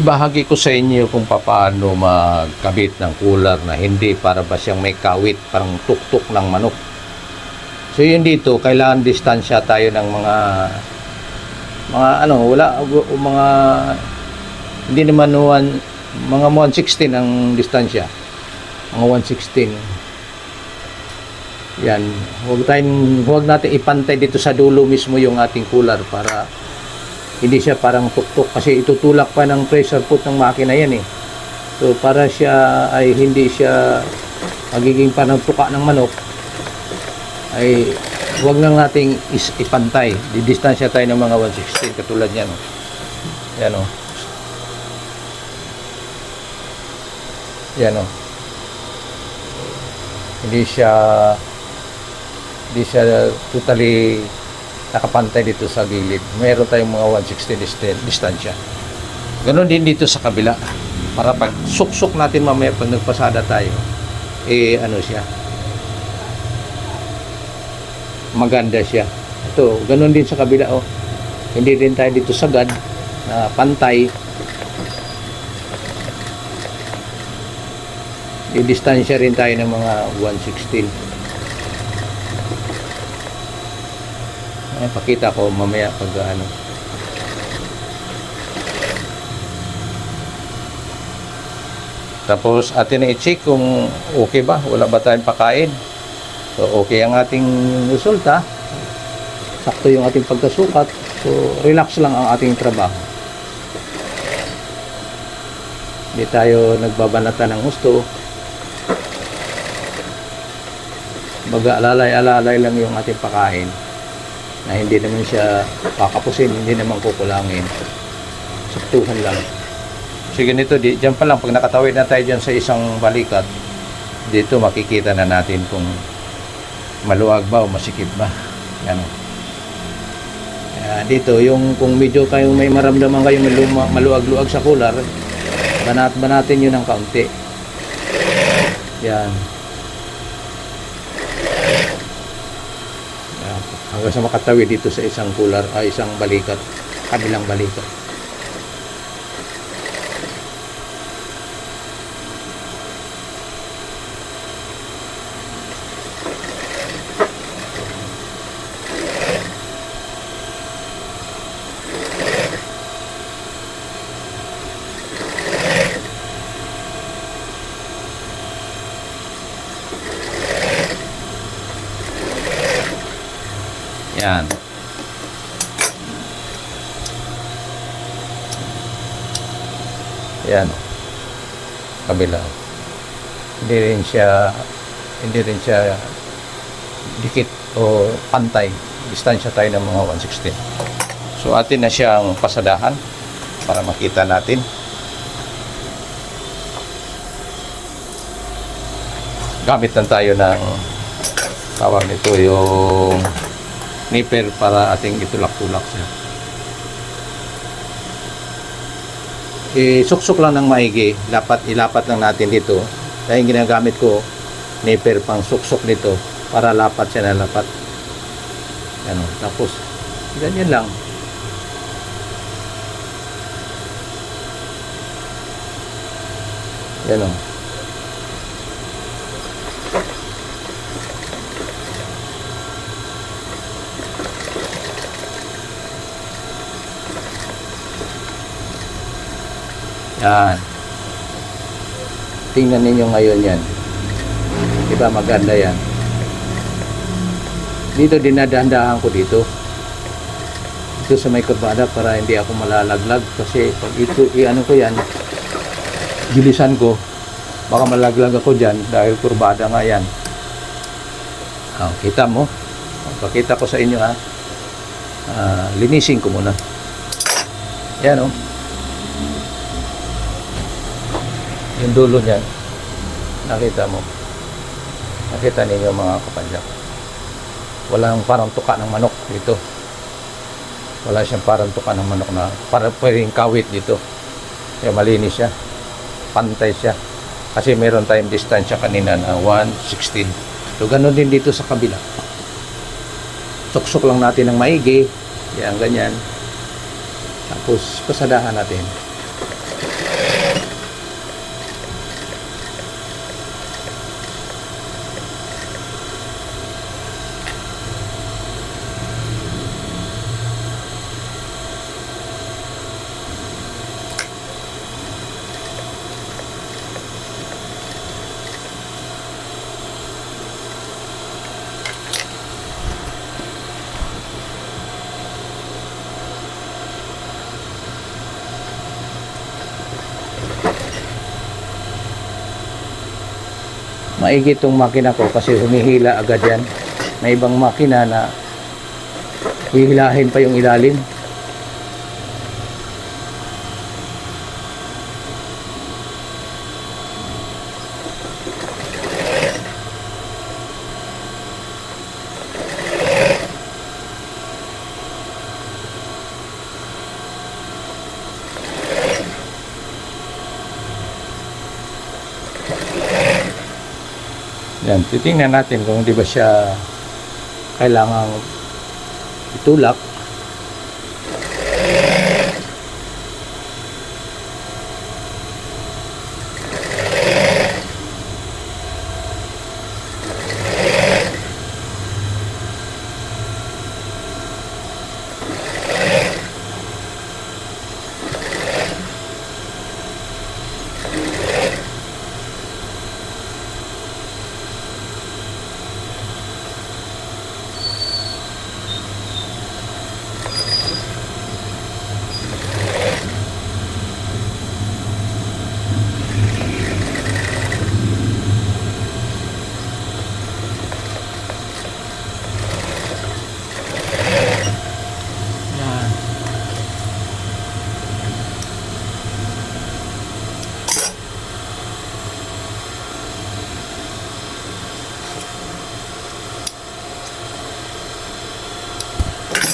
ibahagi ko sa inyo kung paano magkabit ng cooler na hindi para ba siyang may kawit, parang tuktok ng manok. So yun dito, kailangan distansya tayo ng mga mga ano, wala mga hindi naman one, mga 116 ang distansya. Mga 116. Yan, huwag tayong huwag natin ipantay dito sa dulo mismo yung ating cooler para hindi siya parang tuktok kasi itutulak pa ng pressure foot ng makina yan eh. So para siya ay hindi siya magiging parang tuka ng manok ay huwag lang nating is ipantay. Didistansya tayo ng mga 116 katulad yan. Oh. Yan oh. Yan oh. Hindi siya hindi siya totally nakapantay dito sa gilid. Meron tayong mga 160 distan- distansya. Ganon din dito sa kabila. Para pag suksok natin mamaya pag nagpasada tayo, eh ano siya, maganda siya. Ito, ganon din sa kabila oh. Hindi din tayo dito sagad na pantay. Di-distansya rin tayo ng mga 116. Ay, pakita ko mamaya pag ano. Tapos atin na i-check kung okay ba, wala ba tayong pakain. So okay ang ating resulta. Sakto yung ating pagkasukat. So relax lang ang ating trabaho. Hindi tayo nagbabanata ng gusto. Baga alalay-alalay lang yung ating pakain na hindi naman siya kakapusin, hindi naman kukulangin. Saktuhan lang. Sige nito, di, dyan pa lang, pag nakatawid na tayo dyan sa isang balikat, dito makikita na natin kung maluwag ba o masikip ba. Yan. Kaya dito, yung kung medyo kayong may maramdaman luma- maluwag-luwag sa cooler, banat-banatin yun ng kaunti. Yan. Yan. Hanggang sa makatawid dito sa isang cooler, ay isang balikat, kabilang balikat. Yan. Yan. Kabila. Hindi rin siya hindi rin siya dikit o pantay. Distansya tayo ng mga 160. So atin na siyang pasadahan para makita natin. Gamit lang tayo ng tawag nito yung nipper para ating itulak-tulak siya. Isuksok lang ng maigi, lapat ilapat lang natin dito. Dahil ginagamit ko nipper pang suksok nito para lapat siya na lapat. Ano, tapos ganyan lang. Yan o. Yan. Tingnan ninyo ngayon yan. Diba maganda yan. Dito dinadahan ko dito. Dito sa may kurbada para hindi ako malalaglag kasi pag ito i-ano ko yan gilisan ko baka malaglag ako dyan dahil kurbada nga yan. Oh, kita mo? Pakita ko sa inyo ha. Ah, linisin ko muna. Yan oh. Yung dulo niyan nakita mo. Nakita ninyo mga kapadyak walang parang tuka ng manok dito. Wala siyang parang tuka ng manok na para pwedeng kawit dito. Kaya malinis siya. Pantay siya. Kasi meron tayong distansya kanina na 116 so ganun din dito sa kabila. Suksok lang natin ng maigi. Yan ganyan. Tapos pasadahan natin maigi itong makina ko kasi humihila agad yan. May ibang makina na hihilahin pa yung ilalim. Yan, titingnan natin kung di ba siya kailangang itulak.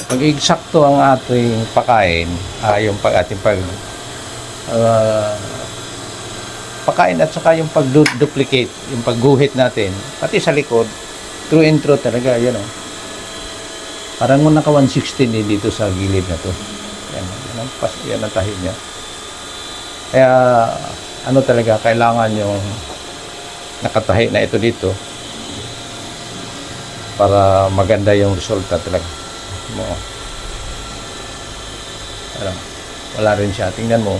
Pag eksakto ang ating pakain, ah, yung pag ating pag ah, pakain at saka yung pag-duplicate, yung pagguhit natin, pati sa likod, true and true talaga, yan oh. Parang mo naka 116 din dito sa gilid na to. Yan, yan ang, pas, yan ang tahi niya. Kaya, ano talaga, kailangan yung nakatahi na ito dito para maganda yung resulta talaga. Mo. Ano, wala rin siya. Tingnan mo,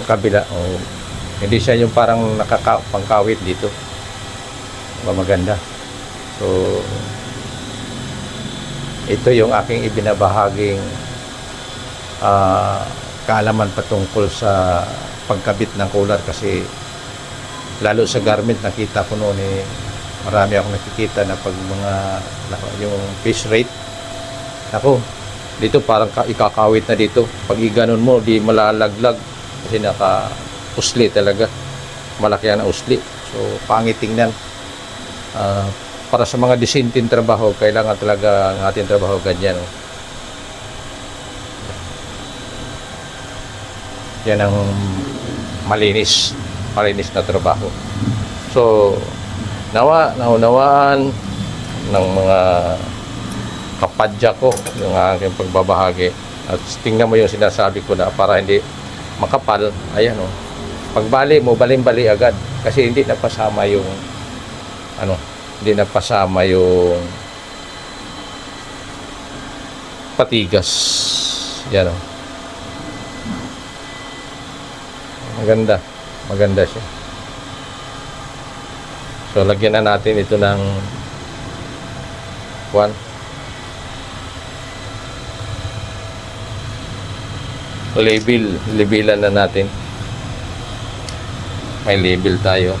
sa kabila, oh, hindi siya yung parang nakakapangkawit dito. Diba maganda. So, ito yung aking ibinabahaging ah, kaalaman patungkol sa pagkabit ng cooler kasi lalo sa garment nakita ko noon eh marami akong nakikita na pag mga yung fish rate ako dito parang ka, ikakawit na dito pag iganon mo di malalaglag kasi naka usli talaga malaki ang usli so pangit tingnan Ah, para sa mga disinting trabaho, kailangan talaga ang ating trabaho ganyan. oh. Yan ang malinis, malinis na trabaho. So, nawa, naunawaan ng mga kapadya ko yung aking pagbabahagi. At tingnan mo yung sinasabi ko na para hindi makapal. Ayan o. Oh. Pagbali mo, baling-bali agad. Kasi hindi napasama yung ano, hindi napasama yung patigas. Yan o. Maganda. Maganda siya. So, lagyan na natin ito ng one. Label. Labelan na natin. May label tayo.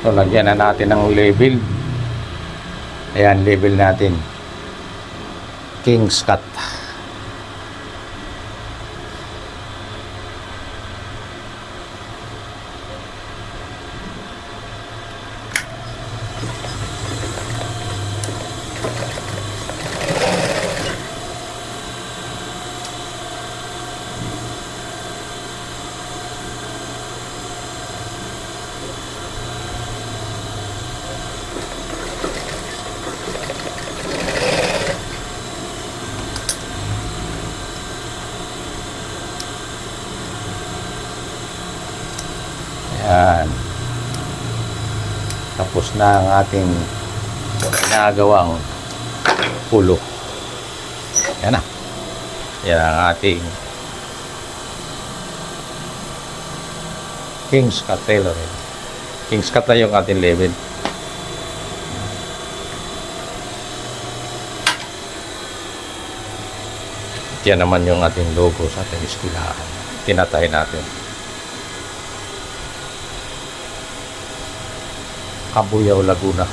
So, lagyan na natin ng label. Ayan, label natin. King's Cut. Ayan. Tapos na ang ating ginagawang pulo. Yan na. Yan ang ating King's Cut Tailoring. King's Cut na yung ating level. Yan naman yung ating logo sa ating eskwelahan. Tinatay natin. Kabuyaw, Laguna.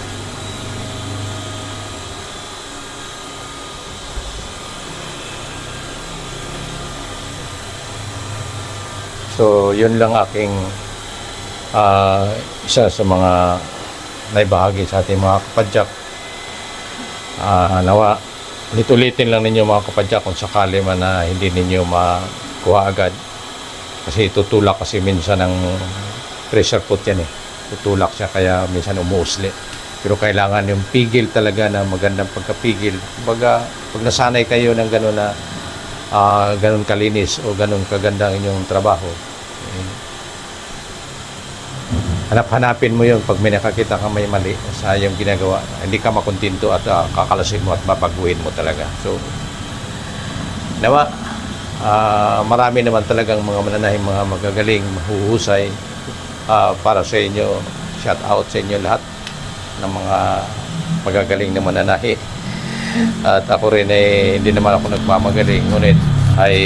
So, yun lang aking ah, isa sa mga naibahagi sa ating mga kapadyak. Ah, nawa, ulit-ulitin lang ninyo mga kapadyak kung sakali man na hindi ninyo makuha agad. Kasi tutulak kasi minsan ng pressure foot yan eh. Tutulak siya kaya minsan umuusli. Pero kailangan yung pigil talaga na magandang pagkapigil. Baga, pag nasanay kayo ng gano'n na ah, ganun kalinis o ganun kaganda inyong trabaho, eh, hanap-hanapin mo yun pag may nakakita ka may mali sa iyong ginagawa. Hindi ka makontinto at ah, kakalasin mo at babaguhin mo talaga. So, nawa, ah, marami naman talagang mga mananahing mga magagaling, mahuhusay ah, para sa inyo. Shout out sa inyo lahat ng mga magagaling na mananahi. At ako rin eh, hindi naman ako nagmamagaling. Ngunit ay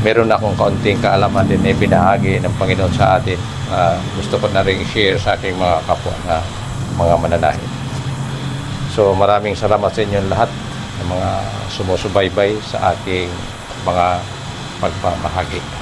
meron akong kaunting kaalaman din na binahagi ng Panginoon sa atin. Ah, gusto ko na rin i-share sa aking mga kapwa na mga mananahi. So maraming salamat sa inyo lahat ng mga sumusubaybay sa ating mga pagpamahagi.